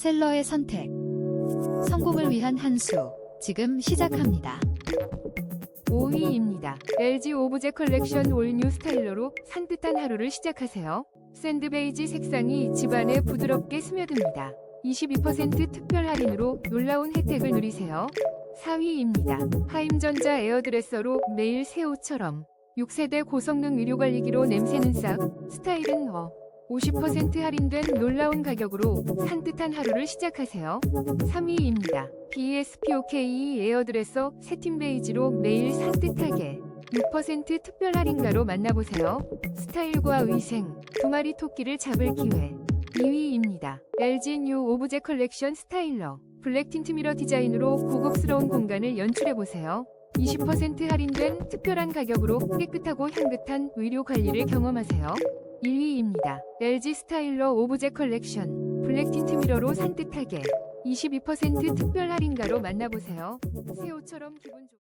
셀러의 선택. 성공을 위한 한 수. 지금 시작합니다. 5위입니다. LG 오브제 컬렉션 올뉴 스타일러로 산뜻한 하루를 시작하세요. 샌드베이지 색상이 집안에 부드럽게 스며듭니다. 22% 특별 할인으로 놀라운 혜택을 누리세요. 4위입니다. 하임전자 에어드레서로 매일 새 옷처럼 6세대 고성능 의료관리기로 냄새는 싹, 스타일은 어. 50% 할인된 놀라운 가격으로 산뜻한 하루를 시작하세요. 3위입니다. BSPOK 에어드레서 세팅 베이지로 매일 산뜻하게 6% 특별 할인가로 만나보세요. 스타일과 위생, 두 마리 토끼를 잡을 기회. 2위입니다. LG 뉴 오브제 컬렉션 스타일러. 블랙 틴트 미러 디자인으로 고급스러운 공간을 연출해보세요. 20% 할인된 특별한 가격으로 깨끗하고 향긋한 의료 관리를 경험하세요. 1위입니다. LG 스타일러 오브제 컬렉션. 블랙 틴트 미러로 산뜻하게 22% 특별 할인가로 만나보세요. 새 옷처럼 기분 좋